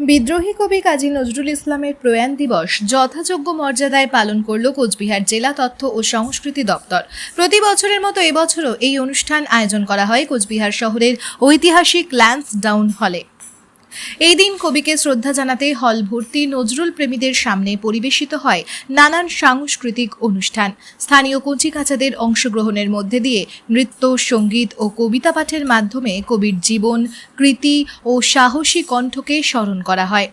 বিদ্রোহী কবি কাজী নজরুল ইসলামের প্রয়াণ দিবস যথাযোগ্য মর্যাদায় পালন করল কোচবিহার জেলা তথ্য ও সংস্কৃতি দপ্তর। প্রতি বছরের মতো এবছরও এই অনুষ্ঠান আয়োজন করা হয় কোচবিহার শহরের ঐতিহাসিক ল্যান্স ডাউন হলে। এই দিন কবিকে শ্রদ্ধা জানাতে হল ভর্তি নজরুল প্রেমীদের সামনে পরিবেশিত হয় নানান সাংস্কৃতিক অনুষ্ঠান। স্থানীয় কচিকাচাদের অংশগ্রহণের মধ্যে দিয়ে নৃত্য, সংগীত ও কবিতা পাঠের মাধ্যমে কবির জীবন, কৃতি ও সাহসী কণ্ঠকে স্মরণ করা হয়।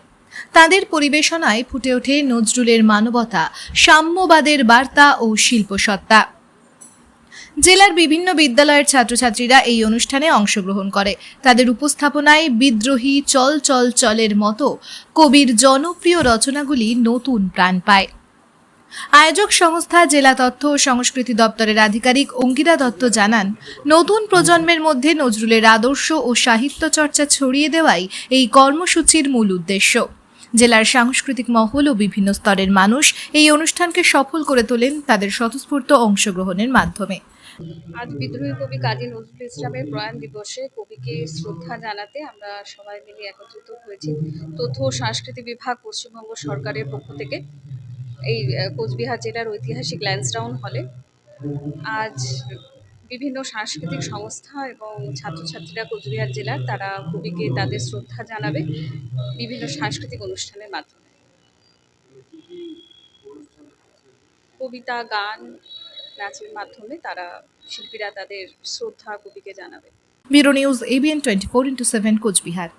তাদের পরিবেশনায় ফুটে ওঠে নজরুলের মানবতা, সাম্যবাদের বার্তা ও শিল্পসত্তা। জেলার বিভিন্ন বিদ্যালয়ের ছাত্রছাত্রীরা এই অনুষ্ঠানে অংশগ্রহণ করে। তাদের উপস্থাপনায় বিদ্রোহী চল চল চলের মতো কবির জনপ্রিয় রচনাগুলি নতুন প্রাণ পায়। আয়োজক সংস্থা জেলা তথ্য ও সংস্কৃতি দপ্তরের আধিকারিক অঙ্কিতা দত্ত জানান, নতুন প্রজন্মের মধ্যে নজরুলের আদর্শ ও সাহিত্য চর্চা ছড়িয়ে দেওয়াই এই কর্মসূচির মূল উদ্দেশ্য। জেলার সাংস্কৃতিক মহল ও বিভিন্ন স্তরের মানুষ এই অনুষ্ঠানকে সফল করে তোলেন তাদের স্বতঃস্ফূর্ত অংশগ্রহণের মাধ্যমে। আজ বিদ্রোহী কবি কাজী নজরুল ইসলামের প্রয়াণ দিবসে কবিকে শ্রদ্ধা জানাতে আমরা সবাই মিলে একত্রিত হয়েছি। তথ্য ও সংস্কৃতি বিভাগ, পশ্চিমবঙ্গ সরকারের পক্ষ থেকে এই কোচবিহার জেলার ঐতিহাসিক ল্যান্সডাউন হলে। আজ বিভিন্ন সাংস্কৃতিক সংস্থা এবং ছাত্রছাত্রীরা কোচবিহার জেলার, তারা কবিকে তাদের শ্রদ্ধা জানাবে বিভিন্ন সাংস্কৃতিক অনুষ্ঠানের মাধ্যমে। কবিতা, গান নাচের মাধ্যমে তারা শিল্পীরা তাদের শ্রদ্ধা কবিকে জানাবে। Bureau news ABN twenty four into seven Cooch Behar.